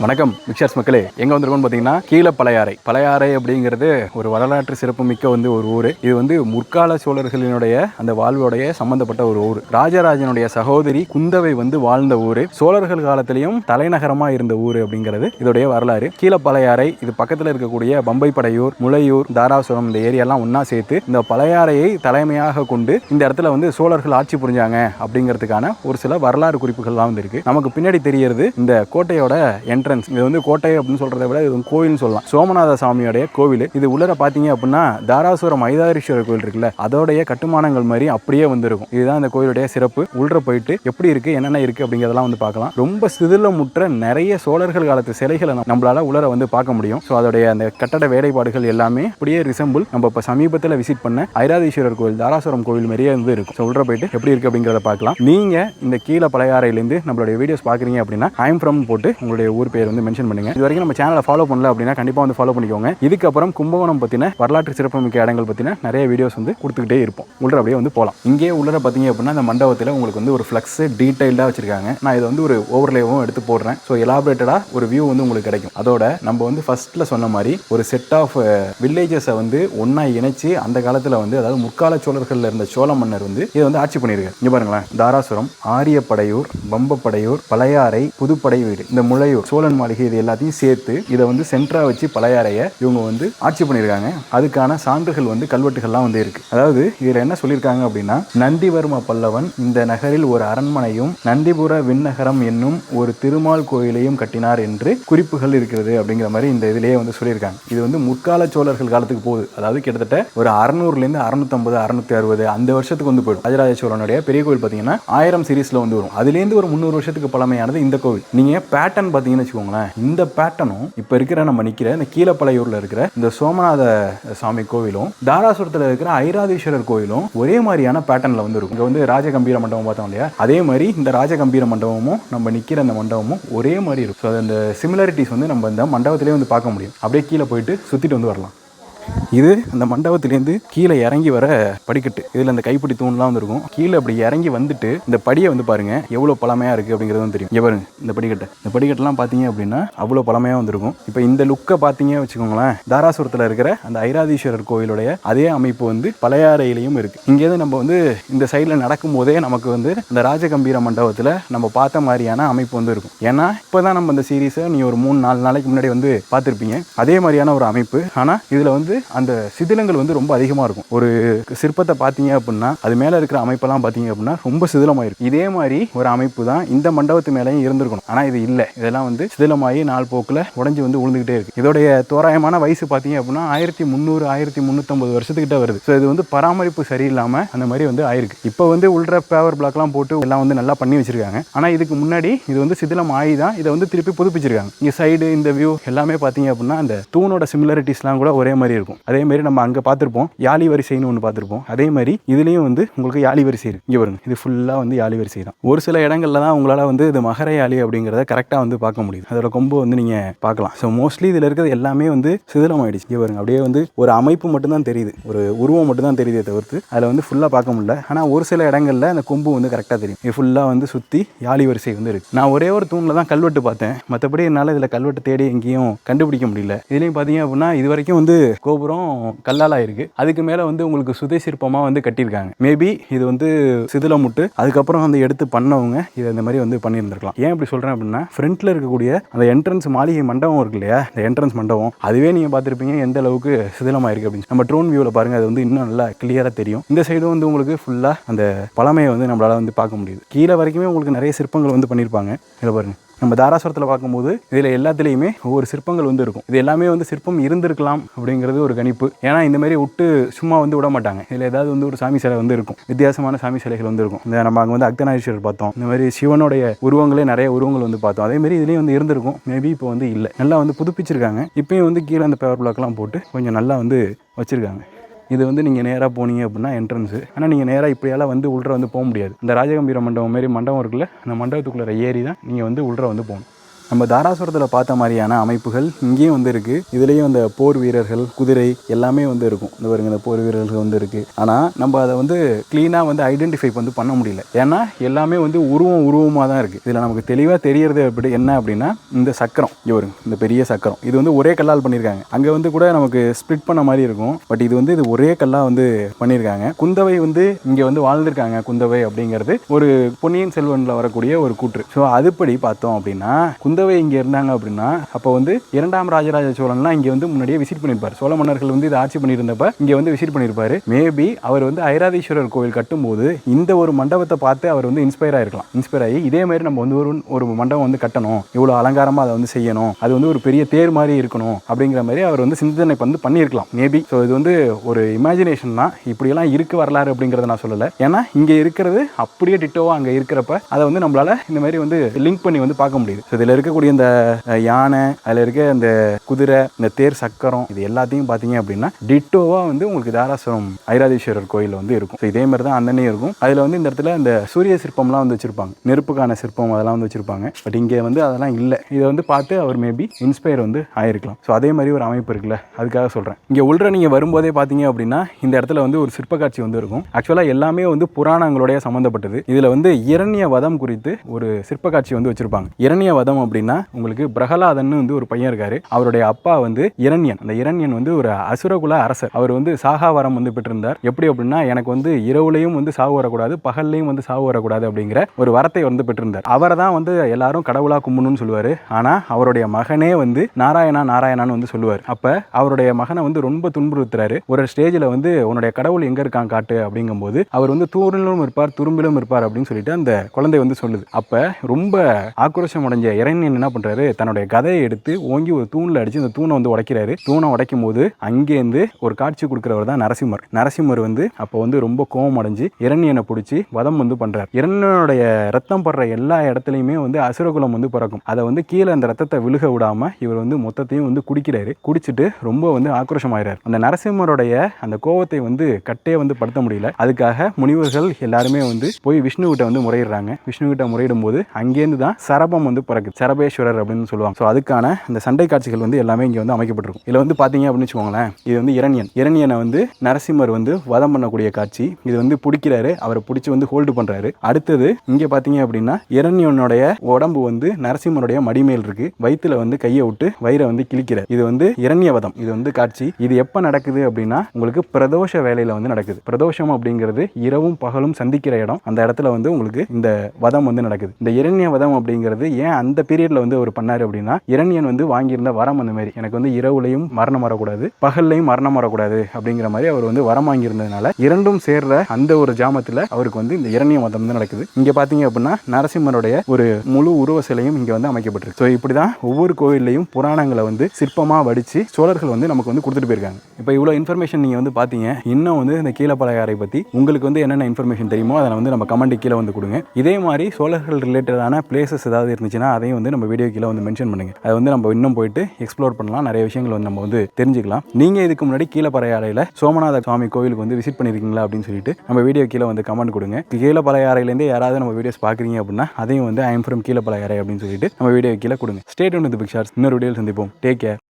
வணக்கம் மிக்சர்ஸ் மக்களே. எங்க வந்திருக்கோம்னு பார்த்தீங்கன்னா கீழ பழையாறை. பழையாறை அப்படிங்கிறது ஒரு வரலாற்று சிறப்புமிக்க வந்து ஒரு ஊர். இது வந்து முற்கால சோழர்களினுடைய அந்த வாழ்வோடைய சம்பந்தப்பட்ட ஒரு ஊர். ராஜராஜனுடைய சகோதரி குந்தவை வந்து வாழ்ந்த ஊர். சோழர்கள் காலத்திலையும் தலைநகரமா இருந்த ஊர் அப்படிங்கிறது இதோடைய வரலாறு. கீழே பழையாறை இது பக்கத்தில் இருக்கக்கூடிய பம்பை படையூர் முளையூர் தாராசுரம் இந்த ஏரியாலாம் ஒன்றா சேர்த்து இந்த பழையாறையை தலைமையாக கொண்டு இந்த இடத்துல வந்து சோழர்கள் ஆட்சி புரிஞ்சாங்க அப்படிங்கிறதுக்கான ஒரு சில வரலாறு குறிப்புகள்லாம் வந்து இருக்கு. நமக்கு பின்னாடி தெரியறது இந்த கோட்டையோட என்ட்ரன்ஸ் இது வந்து கோட்டை அப்படின்னு சொல்றதை விட இது வந்து கோயில்னு சொல்லலாம். சோமநாத சாமியோடைய கோவில். இது உள்ளர பார்த்தீங்க அப்படின்னா தாராசுரம் ஐதாரீஸ்வரர் கோயில் இருக்குல்ல அதோடைய கட்டுமானங்கள் மாதிரி அப்படியே வந்திருக்கும். இதுதான் இந்த கோயிலுடைய சிறப்பு. உள்ள போயிட்டு எப்படி இருக்கு என்னென்ன இருக்கு அப்படிங்கிறதெல்லாம் வந்து பார்க்கலாம். ரொம்ப சிதிலமுற்ற நிறைய சோழர்கள் காலத்து சிலைகளை நம்மளால உள்ள வந்து பார்க்க முடியும். ஸோ அதோடைய அந்த கட்டட வேலைப்பாடுகள் எல்லாமே அப்படியே ரிசம்பிள் நம்ம இப்போ சமீபத்தில் விசிட் பண்ண ஐராதீஸ்வரர் கோயில் தாராசுரம் கோயில் மாதிரியே வந்து இருக்கும். ஸோ உள்ள போயிட்டு எப்படி இருக்கு அப்படிங்கிறத பார்க்கலாம். நீங்க இந்த கீழே பழையாறையிலேருந்து நம்மளுடைய வீடியோஸ் பார்க்குறீங்க அப்படின்னா ஐம் ஃப்ரம் போட்டு உங்களுடைய ஊர் பேர் வந்து மென்ஷன் பண்ணுங்க. இது வரைக்கும் நம்ம சேனலை ஃபாலோ பண்ணல அப்படின்னா கண்டிப்பாக வந்து ஃபாலோ பண்ணிக்கோங்க. இதுக்கப்புறம் கும்பகோணம் பற்றின வரலாற்று சிறப்புமிக்க இடங்கள் பற்றின நிறைய வீடியோஸ் வந்து கொடுத்துக்கிட்டே இருப்போம். உள்ளே அப்படியே வந்து போகலாம் இங்கே உள்ளே பார்த்தீங்க அப்படின்னா அந்த மண்டபத்தில் உங்களுக்கு வந்து ஒரு ஃப்ளக்ஸ் டீட்டெயில்டாக வச்சிருக்காங்க. நான் இதை வந்து ஒரு ஓவர்லேவும் எடுத்து போடுறேன். ஸோ எலாபரேட்டடாக ஒரு வியூ வந்து உங்களுக்கு கிடைக்கும். அதோட நம்ம வந்து ஃபர்ஸ்ட்ல சொன்ன மாதிரி ஒரு செட் ஆஃப் வில்லேஜஸை வந்து ஒன்றா இணைச்சு அந்த காலத்தில் வந்து அதாவது முற்கால சோழர்களில் இருந்த சோழ மன்னர் வந்து இதை வந்து ஆட்சி பண்ணியிருக்காரு இங்கே பாருங்களேன். தாராசுரம் ஆரியப்படையூர் பம்பப்படையூர் பழையாறை புதுப்படை வீடு இந்த முளையூர் சோழன் மாளிகை இது எல்லாத்தையும் சேர்த்து இதை வந்து சென்ட்ரா வச்சு பழையாறைய இவங்க வந்து ஆட்சி பண்ணியிருக்காங்க. அதுக்கான சான்றுகள் வந்து கல்வெட்டுகள்லாம் வந்து இருக்கு. அதாவது இதில் என்ன சொல்லியிருக்காங்க அப்படின்னா நந்திவர்ம பல்லவன் இந்த நகரில் ஒரு அரண்மனையும் நந்திபுர விண்ணகரம் என்னும் ஒரு திருமால் கோயிலையும் கட்டினார் என்று குறிப்புகள் இருக்கிறது அப்படிங்கிற மாதிரி இந்த இதிலேயே வந்து சொல்லியிருக்காங்க. இது வந்து முற்கால சோழர்கள் காலத்துக்கு போகுது. அதாவது கிட்டத்தட்ட ஒரு அறுநூறுலேருந்து அறுநூத்தம்பது அறுநூத்தி அறுபது அந்த வருஷத்துக்கு வந்து போயிடும். ராஜராஜ சோழனுடைய பெரிய கோயில் பார்த்தீங்கன்னா ஆயிரம் சீரீஸில் வந்து வரும். அதுலேருந்து ஒரு முந்நூறு வருஷத்துக்கு பழமையானது இந்த கோவில். நீங்க பேட்டர்ன் பார்த்தீங்கன்னு வச்சுக்கோங்களேன். இந்த பேட்டர்னும் இப்போ இருக்கிற நம்ம நிற்கிற இந்த கீழப்பழையூரில் இருக்கிற இந்த சோமநாத சாமி கோவிலும் தாராசுரத்தில் இருக்கிற ஐராதீஸ்வரர் கோயிலும் ஒரே மாதிரியான பேட்டர்னில் வந்து இருக்கும். இங்கே வந்து ராஜகம்பீர மண்டபம் பார்த்தோம் இல்லையா? அதே மாதிரி இந்த ராஜகம்பீர மண்டபமும் நம்ம நிற்கிற அந்த மண்டபமும் ஒரே மாதிரி இருக்கும். ஸோ அந்த சிமிலாரிட்டிஸ் வந்து நம்ம இந்த மண்டபத்திலே வந்து பார்க்க முடியும். அப்படியே கீழே போயிட்டு சுற்றிட்டு வந்து வரலாம். இது அந்த மண்டபத்திலேருந்து கீழே இறங்கி வர படிக்கட்டு. இதில் அந்த கைப்பிடி தூண்லாம் வந்துருக்கும். கீழே அப்படி இறங்கி வந்துட்டு இந்த படியை வந்து பாருங்க எவ்வளோ பழமையாக இருக்குது அப்படிங்கிறதும் தெரியும். இங்கே பாருங்க இந்த படிக்கட்டு. இந்த படிக்கட்டெலாம் பார்த்தீங்க அப்படின்னா அவ்வளோ பழமையாக வந்திருக்கும். இப்போ இந்த லுக்கை பார்த்தீங்க வச்சுக்கோங்களேன் தாராசுரத்தில் இருக்கிற அந்த ஐராதீஸ்வரர் கோயிலுடைய அதே அமைப்பு வந்து பழையாறையிலையும் இருக்குது இங்கேருந்து நம்ம வந்து இந்த சைடில் நடக்கும்போதே நமக்கு வந்து அந்த ராஜகம்பீர மண்டபத்தில் நம்ம பார்த்த மாதிரியான அமைப்பு வந்து இருக்கும். ஏன்னா இப்போ தான் நம்ம இந்த சீரீஸை நீ ஒரு மூணு நாலு நாளைக்கு முன்னாடி வந்து பார்த்துருப்பீங்க. அதே மாதிரியான ஒரு அமைப்பு. ஆனால் இதில் வந்து அந்த சிதிலங்கள் வந்து ரொம்ப அதிகமாக இருக்கும். ஒரு சிற்பத்தை பார்த்தீங்க அப்படின்னா அது மேலே இருக்கிற அமைப்பெல்லாம் பார்த்தீங்க அப்படின்னா ரொம்ப சிதிலமாயிருக்கும் இதே மாதிரி ஒரு அமைப்பு தான் இந்த மண்டபத்து மேலேயும் இருந்திருக்கணும். ஆனால் இது இல்லை. இதெல்லாம் வந்து சிதிலமாகி நாள் போக்கில் உடஞ்சி வந்து விழுந்துகிட்டே இருக்கு. இதோடைய தோராயமான வயசு பார்த்தீங்க அப்படின்னா ஆயிரத்தி முந்நூறு ஆயிரத்தி முந்நூற்றம்பது வருஷத்துக்கிட்ட வருது. ஸோ இது வந்து பராமரிப்பு சரியில்லாமல் அந்த மாதிரி வந்து ஆயிருக்கு. இப்போ வந்து உள்ள பேவர் பிளாக்லாம் போட்டு எல்லாம் வந்து நல்லா பண்ணி வச்சிருக்காங்க. ஆனால் இதுக்கு முன்னாடி இது வந்து சிதிலம் ஆகி தான் இதை வந்து திருப்பி புதுப்பிச்சிருக்காங்க. இங்கே சைடு இந்த வியூ எல்லாமே பார்த்தீங்க அப்படின்னா அந்த தூணோட சிமிலாரிட்டிஸ்லாம் கூட ஒரே மாதிரி இருக்கும். அதே மாதிரி நம்ம அங்கே பார்த்துருப்போம் யாழி வரிசைன்னு ஒன்று பார்த்துருப்போம். அதே மாதிரி இதுலேயும் வந்து உங்களுக்கு யாழி வரிசை இருக்கு. இங்கே வருங்க இது ஃபுல்லாக வந்து யாழி வரிசை தான். ஒரு சில இடங்கள்ல தான் உங்களால் வந்து இது மகர யாழி அப்படிங்கிறத கரெக்டாக வந்து பார்க்க முடியுது. அதோட கொம்பு வந்து நீங்கள் பார்க்கலாம். ஸோ மோஸ்ட்லி இதில் இருக்கிறது எல்லாமே வந்து சிதிலம் ஆயிடுச்சு இங்கே வருங்க அப்படியே வந்து ஒரு அமைப்பு மட்டும்தான் தெரியுது. ஒரு உருவம் மட்டும்தான் தெரியுதே தவிர்த்து அதில் வந்து ஃபுல்லாக பார்க்க முடியல. ஆனால் ஒரு சில இடங்களில் அந்த கொம்பு வந்து கரெக்டாக தெரியும். இது ஃபுல்லாக வந்து சுற்றி யாழி வரிசை வந்து இருக்குது நான் ஒரே ஒரு தூணில் தான் கல்வெட்டு பார்த்தேன். மற்றபடி என்னால் இதில் கல்வெட்டு தேடி எங்கேயும் கண்டுபிடிக்க முடியல. இதுலேயும் பார்த்தீங்க அப்படின்னா இது வரைக்கும் வந்து கோபுரம் கல்லால் இருக்குது அதுக்கு மேலே வந்து உங்களுக்கு சுதை சிற்பமாக வந்து கட்டியிருக்காங்க. மேபி இது வந்து சிதிலமுட்டு அதுக்கப்புறம் வந்து எடுத்து பண்ணவங்க இதை இந்த மாதிரி வந்து பண்ணியிருந்திருக்கலாம். ஏன் இப்படி சொல்கிறேன் அப்படின்னா ஃப்ரண்ட்டில் இருக்கக்கூடிய அந்த என்ட்ரன்ஸ் மாளிகை மண்டபம் இருக்கு இல்லையா? இந்த என்ட்ரன்ஸ் மண்டபம். அதுவே நீங்கள் பார்த்துருப்பீங்க எந்த அளவுக்கு சிதிலமாயிருக்கு அப்படின்னு. நம்ம ட்ரோன் வியூவில் பாருங்கள் அது வந்து இன்னும் நல்லா கிளியராக தெரியும். இந்த சைடும் வந்து உங்களுக்கு ஃபுல்லாக அந்த பழமையை வந்து நம்மளால் வந்து பார்க்க முடியுது. கீழே வரைக்குமே உங்களுக்கு நிறைய சிற்பங்கள் வந்து பண்ணியிருப்பாங்க. இதில் பாருங்கள் நம்ம தாராசுரத்தில் பார்க்கும்போது இதில் எல்லாத்துலேயுமே ஒவ்வொரு சிற்பங்கள் வந்து இருக்கும். இது எல்லாமே வந்து சிற்பம் இருந்திருக்கலாம் அப்படிங்கிறது ஒரு கணிப்பு. ஏன்னா இந்த மாதிரி விட்டு சும்மா வந்து விட மாட்டாங்க. இதில் ஏதாவது வந்து ஒரு சாமி சிலை வந்து இருக்கும். வித்தியாசமான சாமி சிலைகள் வந்து இருக்கும். இந்த நம்ம அங்கே வந்து அக்தநாதீஸ்வரர் பார்த்தோம். இந்த மாதிரி சிவனுடைய உருவங்களே நிறைய உருவங்கள் வந்து பார்த்தோம். அதே மாதிரி இதுலேயும் வந்து இருந்திருக்கும். மேபி இப்போ வந்து இல்லை. நல்லா வந்து புதுப்பிச்சிருக்காங்க. இப்பயும் வந்து கீழே அந்த பேப்பர் பிளாக்லாம் போட்டு கொஞ்சம் நல்லா வந்து வச்சுருக்காங்க. இது வந்து நீங்கள் நேராக போனீங்க அப்படின்னா என்ட்ரன்ஸு ஆனால் நீங்கள் நேராக இப்படியெல்லாம் வந்து உள்ளே வந்து போக முடியாது. இந்த ராஜகம்பீர மண்டபம் மாரி மண்டபம் இருக்குல்ல அந்த மண்டபத்துக்குள்ளே ஏறி தான் நீங்கள் வந்து உள்ளே வந்து போகணும். நம்ம தாராசுரத்தில் பார்த்த மாதிரியான அமைப்புகள் இங்கேயும் வந்து இருக்குது இதுலேயும் அந்த போர் வீரர்கள் குதிரை எல்லாமே வந்து இருக்கும். இந்த பாருங்க இந்த போர் வீரர்கள் வந்து இருக்குது ஆனால் நம்ம அதை வந்து க்ளீனாக வந்து ஐடென்டிஃபை வந்து பண்ண முடியல. ஏன்னா எல்லாமே வந்து உருவம் உருவமாக தான் இருக்குது இதில் நமக்கு தெளிவாக தெரியறது அப்படி என்ன அப்படின்னா இந்த சக்கரம். இங்க இந்த பெரிய சக்கரம். இது வந்து ஒரே கல்லால் பண்ணியிருக்காங்க அங்கே வந்து கூட நமக்கு ஸ்ப்ளிட் பண்ண மாதிரி இருக்கும். பட் இது வந்து இது ஒரே கல்லாக வந்து பண்ணியிருக்காங்க குந்தவை வந்து இங்கே வந்து வாழ்ந்திருக்காங்க குந்தவை அப்படிங்கிறது ஒரு பொன்னியின் செல்வனில் வரக்கூடிய ஒரு கூற்று. ஸோ அதுபடி பார்த்தோம் அப்படின்னா குந்தவை இங்கே இருந்தாங்க அப்படின்னா அப்போ வந்து இரண்டாம் ராஜராஜ சோழன்லாம் இங்கே வந்து முன்னாடியே விசிட் பண்ணியிருப்பார் சோழ மன்னர்கள் வந்து இதை ஆட்சி பண்ணியிருந்தப்ப இங்கே வந்து விசிட் பண்ணியிருப்பாரு. மேபி அவர் வந்து ஐராதீஸ்வரர் கோவில் கட்டும்போது இந்த ஒரு மண்டபத்தை பார்த்து அவர் வந்து இன்ஸ்பயர் ஆகிருக்கலாம் இன்ஸ்பயர் ஆகி இதே மாதிரி நம்ம வந்து ஒரு ஒரு மண்டபம் வந்து கட்டணும். இவ்வளோ அலங்காரமாக அதை வந்து செய்யணும். அது வந்து ஒரு பெரிய தேர் மாதிரி இருக்கணும் அப்படிங்கிற மாதிரி அவர் வந்து சிந்தனை வந்து பண்ணியிருக்கலாம். மேபி ஸோ இது வந்து ஒரு இமேஜினேஷன் தான். இப்படியெல்லாம் இருக்கு வரலாறு அப்படிங்கிறத நான் சொல்லலை. ஏன்னா இங்கே இருக்கிறது அப்படியே டிட்டோவாக அங்கே இருக்கிறப்ப அதை வந்து நம்மளால இந்த மாதிரி வந்து லிங்க் பண்ணி வந்து பார்க்க முடியுது. ஸோ இதில் இருக்கக்கூடிய இந்த யானை அதில் இருக்க இந்த குதிரை இந்த தேர் சக்கரம் இது எல்லாத்தையும் பார்த்தீங்க அப்படின்னா டிட்டோவாக வந்து உங்களுக்கு தாராசுரம் ஐராதீஸ்வரர் கோயில் வந்து இருக்கும். ஸோ இதே மாதிரி தான் அந்தனே இருக்கும். அதில் வந்து இந்த இடத்துல இந்த சூரிய சிற்பம்லாம் வந்து வச்சுருப்பாங்க. நெருப்புக்கான சிற்பம் அதெல்லாம் வந்து வச்சுருப்பாங்க. பட் இங்கே வந்து அதெல்லாம் இல்லை. இதை வந்து பார்த்து அவர் மேபி இன்ஸ்பயர் வந்து ஆயிருக்கலாம். ஸோ அதே மாதிரி ஒரு அமைப்பு இருக்குல்ல அதுக்காக சொல்கிறேன் இங்கே உள்ள நீங்கள் வரும்போதே பார்த்தீங்க அப்படின்னா இந்த இடத்துல வந்து ஒரு சிற்ப காட்சி வந்து இருக்கும். ஆக்சுவலாக எல்லாமே வந்து புராணங்களுடைய சம்மந்தப்பட்டது இதில் வந்து இரண்ய வதம் குறித்து ஒரு சிற்ப காட்சி வந்து வச்சுருப்பாங்க. இரண்ய வதம் அப்படி அப்படின்னா உங்களுக்கு பிரகலாதன் வந்து ஒரு பையன் இருக்காரு. அவருடைய அப்பா வந்து இரண்யன். அந்த இரண்யன் வந்து ஒரு அசுரகுல அரசர். அவர் வந்து சாகாவரம் வந்து பெற்றிருந்தார். எப்படி அப்படின்னா எனக்கு வந்து இரவுலையும் வந்து சாவு வரக்கூடாது பகல்லையும் வந்து சாவு வரக்கூடாது அப்படிங்கிற ஒரு வரத்தை வந்து பெற்றிருந்தார். அவரை தான் வந்து எல்லாரும் கடவுளா கும்பிடணும்னு சொல்லுவார். ஆனால் அவருடைய மகனே வந்து நாராயணா நாராயணான்னு வந்து சொல்லுவார். அப்போ அவருடைய மகனை வந்து ரொம்ப துன்புறுத்துறாரு. ஒரு ஸ்டேஜில் வந்து உன்னுடைய கடவுள் எங்கே இருக்கான் காட்டு? அப்படிங்கும்போது அவர் வந்து தூரிலும் இருப்பார் துரும்பிலும் இருப்பார் அப்படின்னு சொல்லிட்டு அந்த குழந்தை வந்து சொல்லுது. அப்போ ரொம்ப ஆக்ரோஷம் அடைஞ்ச இறைஞன் என்ன பண்ணுறாரு தன்னுடைய கதையை எடுத்து ஓங்கி ஒரு தூணில் அடித்து அந்த தூணை வந்து உடைக்கிறாரு. தூணை உடைக்கும் போது அங்கேருந்து ஒரு காட்சி கொடுக்குறவர் தான் நரசிம்மர். நரசிம்மர் வந்து அப்போ வந்து ரொம்ப கோபம் அடைஞ்சு இரண்யனை பிடிச்சி வதம் வந்து பண்ணுறார் இரண்யனுடைய ரத்தம் படுற எல்லா இடத்துலையுமே வந்து அசுரகுலம் வந்து பிறக்கும். அதை வந்து கீழே அந்த ரத்தத்தை விழுக விடாம இவர் வந்து மொத்தத்தையும் வந்து குடிக்கிறாரு. குடிச்சிட்டு ரொம்ப வந்து ஆக்ரோஷமாயிறார். அந்த நரசிம்மருடைய அந்த கோவத்தை வந்து கட்டே வந்து படுத்த முடியல. அதுக்காக முனிவர்கள் எல்லாருமே வந்து போய் விஷ்ணு கிட்ட வந்து முறையிடுறாங்க. விஷ்ணு கிட்ட முறையிடும் போது அங்கேருந்து தான் சரபம் வந்து பிறக்குது. சரபேஸ்வரர் அப்படின்னு சொல்லுவாங்க. ஸோ அதுக்கான இந்த சண்டை காட்சிகள் வந்து எல்லாமே இங்கே வந்து அமைக்கப்பட்டிருக்கும். இதில் வந்து பார்த்தீங்க அப்படின்னு வச்சுக்கோங்களேன் இது வந்து இரணியன். இரணியனை வந்து நரசிம்மர் வந்து வதம் பண்ணக்கூடிய காட்சி. இது வந்து பிடிக்கிறாரு. அவரை பிடிச்சி வந்து ஹோல்டு பண்ணுறாரு அடுத்தது இங்கே பார்த்தீங்க அப்படின்னா இரணியனுடைய உடம்பு வந்து நரசிம்மருடைய மடிமேல் இருக்கு. வயிற்றுல வந்து கையை விட்டு வயிறை வந்து கிழிக்கிறார். இது வந்து இரண்யவதம் இது வந்து காட்சி. இது எப்போ நடக்குது அப்படின்னா உங்களுக்கு பிரதோஷ வேலையில் வந்து நடக்குது. பிரதோஷம் அப்படிங்கிறது இரவும் பகலும் சந்திக்கிற இடம். அந்த இடத்துல வந்து உங்களுக்கு இந்த வதம் வந்து நடக்குது. இந்த இரண்ய வதம் அப்படிங்கிறது ஏன் அந்த பேர் பீரியட்ல வந்து அவர் பண்ணாரு அப்படின்னா இரணியன் வந்து வாங்கியிருந்த வரம் அந்த மாதிரி. எனக்கு வந்து இரவுலையும் மரணம் வரக்கூடாது பகல்லையும் மரணம் வரக்கூடாது அப்படிங்கிற மாதிரி அவர் வந்து வரம் வாங்கியிருந்ததுனால இரண்டும் சேர்ற அந்த ஒரு ஜாமத்தில் அவருக்கு வந்து இந்த இரணிய மதம் வந்து நடக்குது. இங்கே பார்த்தீங்க அப்படின்னா நரசிம்மருடைய ஒரு முழு உருவ சிலையும் இங்கே வந்து அமைக்கப்பட்டிருக்கு. ஸோ இப்படி தான் ஒவ்வொரு கோவில்லையும் புராணங்களை வந்து சிற்பமாக வடித்து சோழர்கள் வந்து நமக்கு வந்து கொடுத்துட்டு போயிருக்காங்க. இப்போ இவ்வளோ இன்ஃபர்மேஷன் நீங்கள் வந்து பார்த்தீங்க இன்னும் வந்து இந்த கீழப்பழையாறை பற்றி உங்களுக்கு வந்து என்னென்ன இன்ஃபர்மேஷன் தெரியுமோ அதை வந்து நம்ம கமெண்ட் கீழே வந்து கொடுங்க. இதே மாதிரி சோழர்கள் ரிலேட்டடான பிளேசஸ் ஏதாவது இருந்துச்சுன்னா அதையும் வந்து நம்ம வீடியோ கீழே வந்து மென்ஷன் பண்ணுங்கள் அதை வந்து நம்ம இன்னும் போயிட்டு எக்ஸ்ப்ளோர் பண்ணலாம். நிறைய விஷயங்கள் வந்து நம்ம வந்து தெரிஞ்சுக்கலாம். நீங்கள் இதுக்கு முன்னாடி கீழப்பறையாறையில் சோமநாத சுவாமி கோவிலுக்கு வந்து விசிட் பண்ணியிருக்கீங்களா அப்படின்னு சொல்லிட்டு நம்ம வீடியோ கீழே வந்து கமெண்ட் கொடுங்க. கீழப்பறையாறையிலேருந்து யாராவது நம்ம வீடியோஸ் பார்க்குறீங்க அப்படின்னா அதையும் வந்து ஐம் ஃப்ரம் கீழப்பறையாறை அப்படின்னு சொல்லிட்டு நம்ம வீடியோ கீழே கொடுங்க. ஸ்டேட் ஒன் பிக்சர்ஸ் இன்னொரு வீடியோவில் சந்திப்போம். Take care